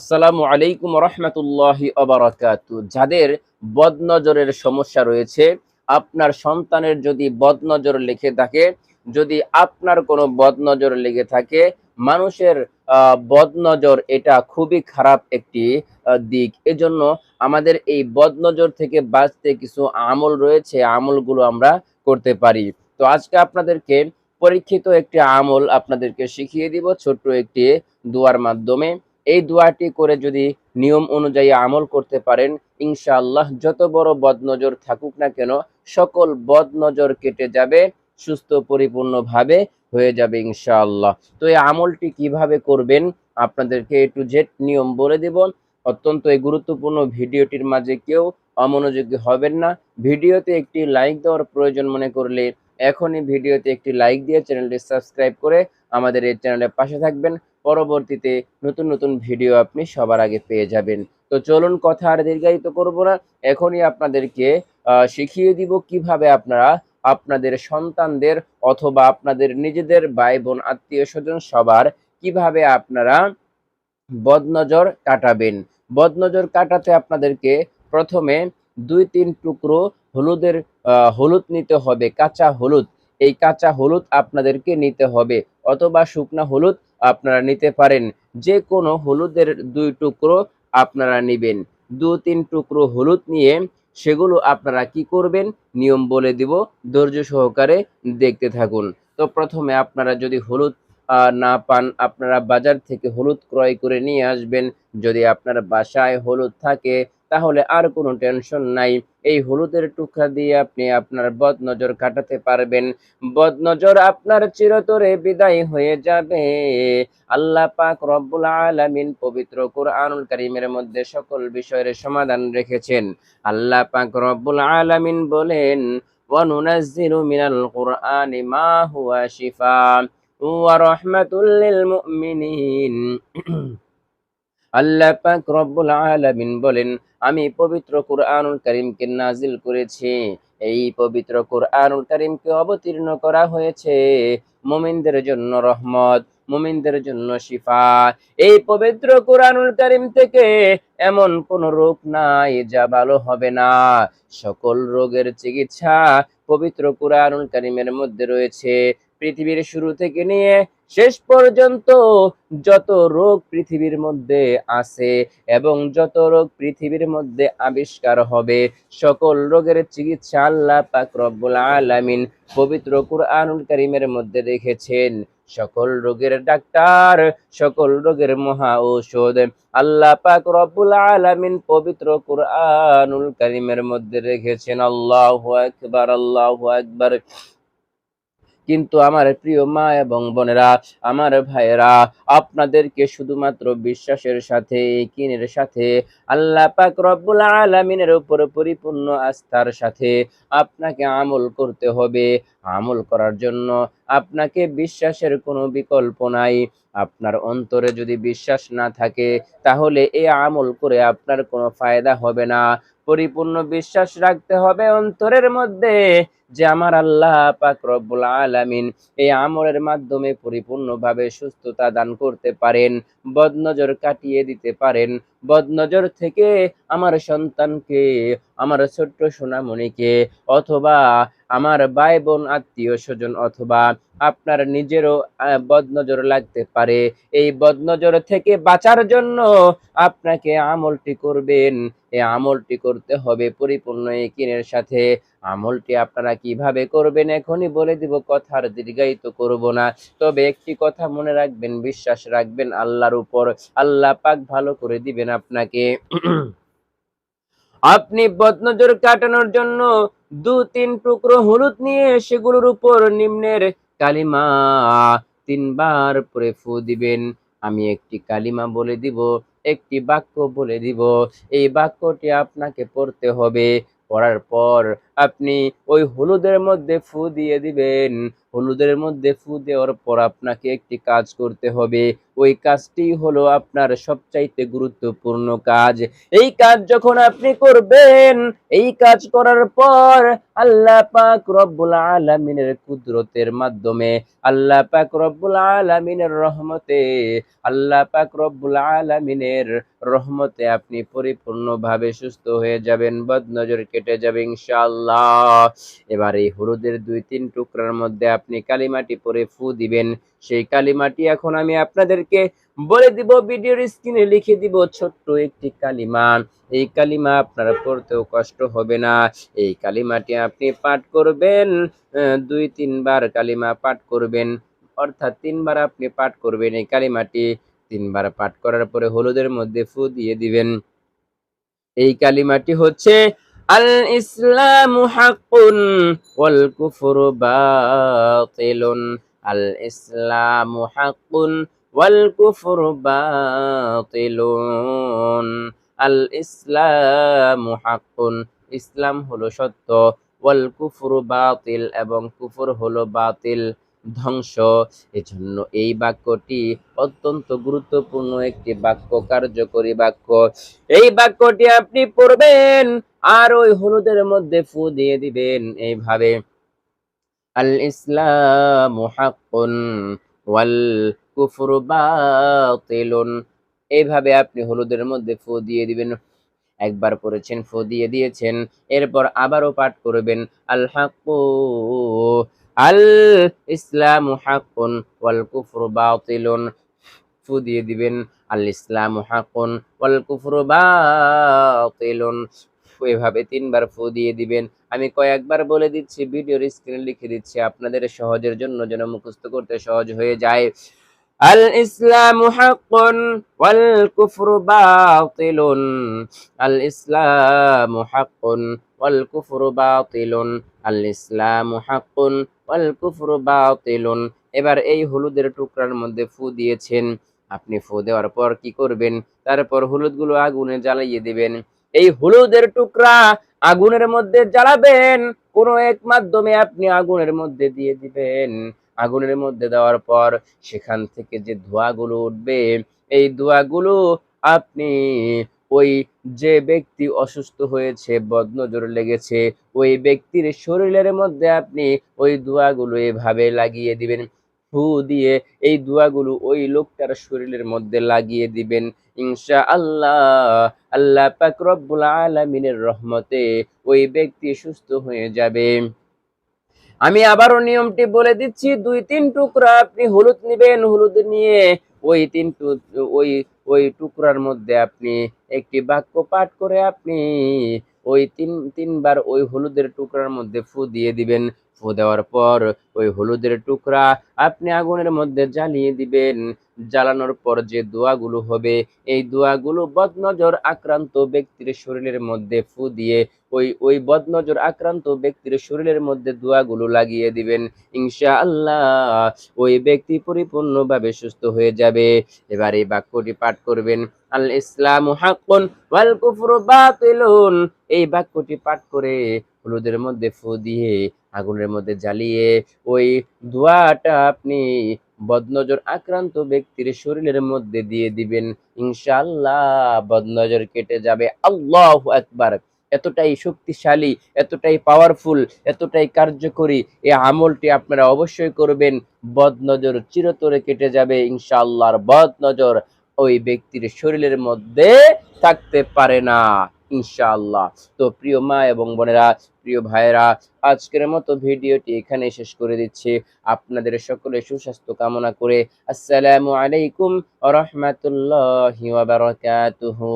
আসসালামু আলাইকুম রহমতুল্লাহি অবরাকাতু। যাদের বদনজরের সমস্যা রয়েছে, আপনার সন্তানের যদি বদনজর লেখে থাকে, যদি আপনার কোনো বদনজর লেগে থাকে, মানুষের বদনজর এটা খুবই খারাপ একটি দিক। এজন্য আমাদের এই বদনজর থেকে বাঁচতে কিছু আমল রয়েছে, আমলগুলো আমরা করতে পারি। তো আজকে আপনাদেরকে পরীক্ষিত একটি আমল আপনাদেরকে শিখিয়ে দিব, ছোট্ট একটি দুয়ার মাধ্যমে। এই দোয়াটি করে যদি নিয়ম অনুযায়ী আমল করতে পারেন, ইনশাআল্লাহ যত বড় বদনজর থাকুক না কেন, সকল বদনজর কেটে যাবে, সুস্থ পরিপূর্ণভাবে হয়ে যাবে ইনশাআল্লাহ। তো এই আমলটি কীভাবে করবেন, আপনাদেরকে এ টু জেড নিয়ম বলে দেব। অত্যন্ত এই গুরুত্বপূর্ণ ভিডিওটির মাঝে কেউ অমনোযোগী হবেন না। ভিডিওতে একটি লাইক দেওয়ার প্রয়োজন মনে করলে এখনই ভিডিওতে একটি লাইক দিয়ে চ্যানেলটি সাবস্ক্রাইব করে আমাদের এই চ্যানেলের পাশে থাকবেন। পরবর্তীতে নতুন নতুন ভিডিও আপনি সবার আগে পেয়ে যাবেন। তো চলুন কথা আর দীর্ঘায়িত করব না, এখনই আপনাদেরকে শিখিয়ে দিব কীভাবে আপনারা আপনাদের সন্তানদের অথবা আপনাদের নিজেদের ভাই বোন আত্মীয় স্বজন সবার কীভাবে আপনারা বদনজর কাটাবেন। বদনজর কাটাতে আপনাদেরকে প্রথমে দুই তিন টুকরো হলুদের হলুদ নিতে হবে, কাঁচা হলুদ। এই কাঁচা হলুদ আপনাদেরকে নিতে হবে, অথবা শুকনা হলুদ আপনারা নিতে পারেন। যে কোনো হলুদের দুই টুকরো আপনারা নেবেন। দু, তিন টুকরো হলুদ নিয়ে সেগুলো আপনারা কি করবেন? নিয়ম বলে দিব, ধৈর্য সহকারে দেখতে থাকুন। তো প্রথমে আপনারা যদি হলুদ না পান, আপনারা বাজার থেকে হলুদ ক্রয় করে নিয়ে আসবেন। যদি আপনার বাসায় হলুদ থাকে তাহলে আর কোনো টেনশন নাই। এই হলুদের টুকরা দিয়ে আপনি আপনার বদনজর কাটাতে পারবেন। বদনজর আপনার চিরতরে বিদায় হয়ে যাবে। আল্লাহ পাক রব্বুল আলামিন পবিত্র কোরআনুল কারীমের মধ্যে সকল বিষয়ের সমাধান রেখেছেন। আল্লাহ পাক রব্বুল আলামিন বলেন, ওয়ানুনাজ্জিলু মিনাল কুরআনি মা হুয়া শিফা। ওয়া রাহমাতুল আল্লাহ পাক রব্বুল বলেন, আমি পবিত্র কুরআনুল করিমকে নাজিল করেছি। এই পবিত্র কুরআনুল কারীমকে অবতীর্ণ করা হয়েছে মুমিনদের জন্য রহমত, মুমিনদের জন্য শিফা। এই পবিত্র কুরআনুল করিম থেকে এমন কোন রোগ নাই যা ভালো হবে না। সকল রোগের চিকিৎসা পবিত্র কুরআনুল করিমের মধ্যে রয়েছে। পৃথিবীর শুরু থেকে নিয়ে শেষ পর্যন্ত যত রোগ পৃথিবীর মধ্যে আছে এবং যত রোগ পৃথিবীর মধ্যে আবিষ্কার হবে, সকল রোগের চিকিৎসা আল্লাহ পাক রব্বুল আলামিন পবিত্র কুরআনুল কারীমের মধ্যে রেখেছেন। সকল রোগের ডাক্তার, সকল রোগের মহা ঔষধ আল্লাহ পাক রব্বুল আলামিন পবিত্র কুরআনুল কারীমের মধ্যে রেখেছেন। আল্লাহু আকবার আল্লাহু আকবার। কিন্তু আমার প্রিয় মা এবং বোনেরা, আমার ভাইয়েরা, আপনাদেরকে শুধুমাত্র বিশ্বাসের সাথে, কিনের সাথে, আল্লাহ পাক রব্বুল আলমিনের উপর পরিপূর্ণ আস্থার সাথে আপনাকে আমল করতে হবে। আমল করার জন্য আপনাকে বিশ্বাসের কোনো বিকল্প নাই। আপনার অন্তরে যদি বিশ্বাস না থাকে, তাহলে এ আমল করে আপনার কোনো ফায়দা হবে না। পরিপূর্ণ বিশ্বাস রাখতে হবে অন্তরের মধ্যে যে আমার আল্লাহ পাক রব্বুল আলামিন এই আমলের মাধ্যমে পরিপূর্ণভাবে সুস্থতা দান করতে পারেন, বদনজর কাটিয়ে দিতে পারেন। বদনজর থেকে আমার সন্তানকে আমার ছোট্ট সোনামণিকে অথবা আমার ভাই বোন আত্মীয় স্বজন অথবা আপনার নিজেরও বদনজর লাগতে পারে। এই বদনজর থেকে বাঁচার জন্য আপনাকে আমলটি করবেন। এই আমলটি করতে হবে পরিপূর্ণ একিনের সাথে। আমলটি আপনারা কীভাবে করবেন এখনই বলে দিব, কথার দীর্ঘায়িত করব না। তবে একটি কথা মনে রাখবেন, বিশ্বাস রাখবেন আল্লাহর উপর। আল্লাহ পাক ভালো করে দিবেন আপনাকে। আপনি বদনজর কাটানোর জন্য দু তিন টুকরো হলুদ নিয়ে সেগুলোর উপর নিম্নের কালিমা। তিনবার পরে ফু দিবেন। আমি একটি কালিমা বলে দিব, একটি বাক্য বলে দিব। এই বাক্যটি আপনাকে পড়তে হবে। পড়ার পর আপনি ওই হলুদের মধ্যে ফু দিয়ে দিবেন। হলুদের মধ্যে ফু দেওয়ার পর আপনাকে একটি কাজ করতে হবে। ওই কাজটি হলো আপনার সবচাইতে গুরুত্বপূর্ণ কাজ। এই কাজ যখন আপনি করবেন, এই কাজ করার পর আল্লাহ পাক রব্বুল আলামিনের কুদরতের মাধ্যমে, আল্লাহ পাক রব্বুল আলামিনের রহমতে, আল্লাহ পাক রব্বুল আলামিনের রহমতে আপনি পরিপূর্ণভাবে সুস্থ হয়ে যাবেন, বদনজর কেটে যাবে ইনশাআল্লাহ। এবার এই হলুদের দুই তিন টুকরার মধ্যে আপনি কালিমাটি পরে ফু দিবেন। সেই কালিমাটি এখন আমি আপনাদেরকে বলে দিব, ভিডিওর স্ক্রিনে লিখে দিব ছোট্ট একটি কালিমা। এই কালিমা আপনারা পড়তেও কষ্ট হবে না। এই কালিমাটি আপনি পাঠ করবেন দুই তিনবার কালিমা পাঠ করবেন। অর্থাৎ তিনবার আপনি পাঠ করবেন এই কালিমাটি। তিনবার পাঠ করার পরে হলুদের মধ্যে ফু দিয়ে দিবেন। এই কালিমাটি হচ্ছে বাতিলুন। আল ইসলামু হাক্কুন ওয়াল কুফরু বাতিলুন। আল ইসলামু হাক্কুন, ইসলাম হলো সত্য। ওয়াল কুফরু বাতিল এবং কুফর হলো বাতিল, ধ্বংস। এজন্য এই বাক্যটি অত্যন্ত গুরুত্বপূর্ণ একটি বাক্য, কার্যকরী বাক্য। এই বাক্যটি আপনি পড়বেন আর ওই হলুদের মধ্যে ফু দিয়ে দিবেন এইভাবে। আল ইসলাম হাক্কুন ওয়াল কুফরু বাতিলুন। এইভাবে আপনি হলুদের মধ্যে ফু দিয়ে দিবেন। একবার পড়েছেন, ফু দিয়ে দিয়েছেন, এরপর আবারও পাঠ করবেন। আল হাক্কু আল ইসলাম হাক্কুন ওয়াল কুফরু বাতিলুন। ফু দিয়ে দিবেন। আল ইসলাম হাক্কুন ওয়াল কুফরু বাতিলুন। এভাবে তিনবার ফু দিয়ে দিবেন। আমি কয়েকবার বলে দিচ্ছি, ভিডিওর স্ক্রিনে লিখে দিচ্ছি, আপনাদের সহজের জন্য যেন মুখস্থ করতে সহজ হয়ে যায়। আল ইসলাম হাক্কুন ওয়াল কুফরু বাতিলুন। আল ইসলাম হাক্কুন ওয়াল কুফরু বাতিলুন। আল ইসলাম হাক্কুন ওয়াল কুফরু বাতিলুন। এবার এই হলুদের টুকরার মধ্যে ফু দিয়েছেন। আপনি ফু দেওয়ার পর কি করবেন? তারপর হলুদগুলো আগুনে জ্বালিয়ে দিবেন। এই হলুদের টুকরা আগুনের মধ্যে জ্বালাবেন। কোনো এক মাধ্যমে আপনি আগুনের মধ্যে দিয়ে দিবেন। আগুনের মধ্যে দেওয়ার পর সেখান থেকে যে ধোঁয়াগুলো উঠবে, এই ধোঁয়াগুলো আপনি ওই যে ব্যক্তি অসুস্থ হয়েছে, বদনজর লেগেছে, ওই ব্যক্তির শরীরের মধ্যে আপনি ওই ধোঁয়াগুলো এভাবে লাগিয়ে দিবেন। ফু দিয়ে এই দোয়াগুলো ওই লোকটার শরীরের মধ্যে লাগিয়ে দিবেন। ইনশা আল্লাহ আল্লাহ পাক রব্বুল আলামিনের রহমতে ওই ব্যক্তি সুস্থ হয়ে যাবে। আমি আবারও নিয়মটি বলে দিচ্ছি, দুই তিন টুকরা আপনি হলুদ নেবেন, হলুদ নিয়ে ওই তিন ওই ওই টুকরার মধ্যে আপনি একটি বাক্য পাঠ করে আপনি ওই তিন, তিনবার ওই হলুদের টুকরার মধ্যে ফু দিয়ে দিবেন। ফু দেওয়ার পর ওই হলুদের টুকরা আপনি আগুনের মধ্যে জ্বালিয়ে দিবেন। জ্বালানোর পর যে দোয়াগুলো হবে, এই দোয়াগুলো বদনজর আক্রান্ত ব্যক্তির শরীরের মধ্যে ফু দিয়ে ওই ওই বদনজর আক্রান্ত ব্যক্তির শরীরের মধ্যে দোয়াগুলো লাগিয়ে দিবেন। ইনশা আল্লাহ ওই ব্যক্তি পরিপূর্ণভাবে সুস্থ হয়ে যাবে। এবার এই বাক্যটি পাঠ করবেন আল ইসলাম হাক্কুন ওয়াল কুফরু বাতিলুন। এই বাক্যটি পাঠ করে হলুদের মধ্যে ফু দিয়ে আগুনের মধ্যে জ্বালিয়ে ওই ধোঁয়াটা আপনি বদনজর আক্রান্ত ব্যক্তির শরীরের মধ্যে দিয়ে দিবেন। ইনশাল্লাহ বদনজর কেটে যাবে। আল্লাহ একবার এতটাই শক্তিশালী, এতটাই পাওয়ারফুল এতটাই কার্যকরী এই আমলটি আপনারা অবশ্যই করবেন। বদনজর চিরতরে কেটে যাবে ইনশাআল্লাহর বদনজর। ওই ব্যক্তির শরীরের মধ্যে থাকতে পারে না। ইনশাআল্লাহ। তো প্রিয় মা এবং বোনেরা, প্রিয় ভাইয়েরা, আজকের মতো ভিডিওটি এখানে শেষ করে দিচ্ছি। আপনাদের সকলে সুস্বাস্থ্য কামনা করে আসসালামু আলাইকুম রহমতুল্লাহ বারাকাতুহু।